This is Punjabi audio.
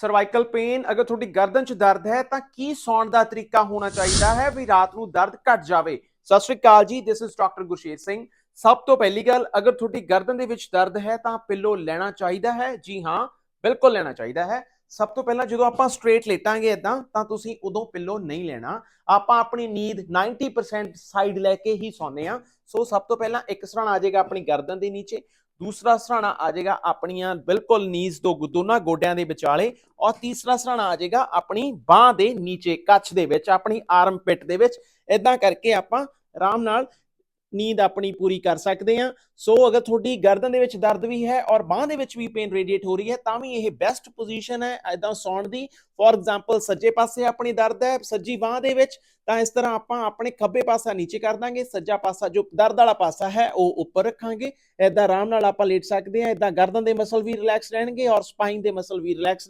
ਸਰਵਾਈਕਲ ਪੇਨ ਅਗਰ ਤੁਹਾਡੀ ਗਰਦਨ 'ਚ ਦਰਦ ਹੈ, ਤਾਂ ਕੀ ਸੌਣ ਦਾ ਤਰੀਕਾ ਹੋਣਾ ਚਾਹੀਦਾ ਹੈ ਵੀ ਰਾਤ ਨੂੰ ਦਰਦ ਘਟ ਜਾਵੇ? ਸਤਿ ਸ਼੍ਰੀ ਅਕਾਲ ਜੀ this is doctor Gursher Singh. ਸਭ ਤੋਂ ਪਹਿਲੀ ਗੱਲ, ਅਗਰ ਤੁਹਾਡੀ ਗਰਦਨ ਦੇ ਵਿੱਚ ਦਰਦ ਹੈ, ਤਾਂ ਪਿੱਲੋ ਲੈਣਾ ਚਾਹੀਦਾ ਹੈ। ਜੀ ਹਾਂ, ਬਿਲਕੁਲ ਲੈਣਾ ਚਾਹੀਦਾ ਹੈ। ਸਭ ਤੋਂ ਪਹਿਲਾਂ ਜਦੋਂ ਆਪਾਂ ਸਟ੍ਰੇਟ ਲੇਟਾਂਗੇ ਇਦਾਂ ਤਾਂ ਤੁਸੀਂ ਉਦੋਂ ਪਿੱਲੋ ਨਹੀਂ ਲੈਣਾ। ਆਪਾਂ ਆਪਣੀ ਨੀਂਦ 90% ਸਾਈਡ ਲੈ ਕੇ ਹੀ ਸੌਂਦੇ ਆ ਸੋ ਸਭ ਤੋਂ ਪਹਿਲਾਂ ਇੱਕ ਸਰਾਣ ਆ ਜਾਏਗਾ ਆਪਣੀ ਗਰਦਨ ਦੇ ਨੀਚੇ। ਦੂਸਰਾ ਸਰਾਣਾ ਆ ਜਾਏਗਾ ਆਪਣੀਆਂ ਬਿਲਕੁਲ ਨੀਜ਼ ਤੋਂ ਦੋਨਾਂ ਗੋਡਿਆਂ ਦੇ ਵਿਚਾਲੇ ਔਰ ਤੀਸਰਾ ਸਰਾਣਾ ਆ ਜਾਏਗਾ ਆਪਣੀ ਬਾਹ ਦੇ ਨੀਚੇ, ਕੱਛ ਦੇ ਵਿੱਚ, ਆਪਣੀ ਆਰਮ ਪਿੱਟ ਦੇ ਵਿੱਚ। ਇਦਾਂ ਕਰਕੇ ਆਪਾਂ ਆਰਾਮ ਨਾਲ ਨੀਂਦ ਆਪਣੀ ਪੂਰੀ ਕਰ ਸਕਦੇ ਹਾਂ। ਸੋ ਅਗਰ ਤੁਹਾਡੀ ਗਰਦਨ ਦੇ ਵਿੱਚ ਦਰਦ ਵੀ ਹੈ ਔਰ ਬਾਹ ਦੇ ਵਿੱਚ ਵੀ ਪੇਨ ਰੇਡੀਏਟ ਹੋ ਰਹੀ ਹੈ, ਤਾਂ ਵੀ ਇਹ ਬੈਸਟ ਪੋਜੀਸ਼ਨ ਹੈ ਐਦਾਂ ਸੌਣ ਦੀ। ਫੋਰ ਐਗਜ਼ਾਮਪਲ ਸੱਜੇ ਪਾਸੇ ਆਪਣੀ ਦਰਦ ਹੈ, ਸੱਜੀ ਬਾਹ ਦੇ ਵਿੱਚ, ਤਾਂ ਇਸ ਤਰ੍ਹਾਂ ਆਪਾਂ ਆਪਣੇ ਖੱਬੇ ਪਾਸਾ ਨੀਚੇ ਕਰ ਦਾਂਗੇ, ਸੱਜਾ ਪਾਸਾ ਜੋ ਦਰਦ ਵਾਲਾ ਪਾਸਾ ਹੈ, ਉਹ ਉੱਪਰ ਰੱਖਾਂਗੇ। ਐਦਾਂ ਆਰਾਮ ਨਾਲ ਆਪਾਂ ਲੇਟ ਸਕਦੇ ਹਾਂ ਐਦਾਂ ਗਰਦਨ ਦੇ ਮਸਲ ਵੀ ਰਿਲੈਕਸ ਰਹਿਣਗੇ ਔਰ ਸਪਾਈਨ ਦੇ ਮਸਲ ਵੀ ਰਿਲੈਕਸ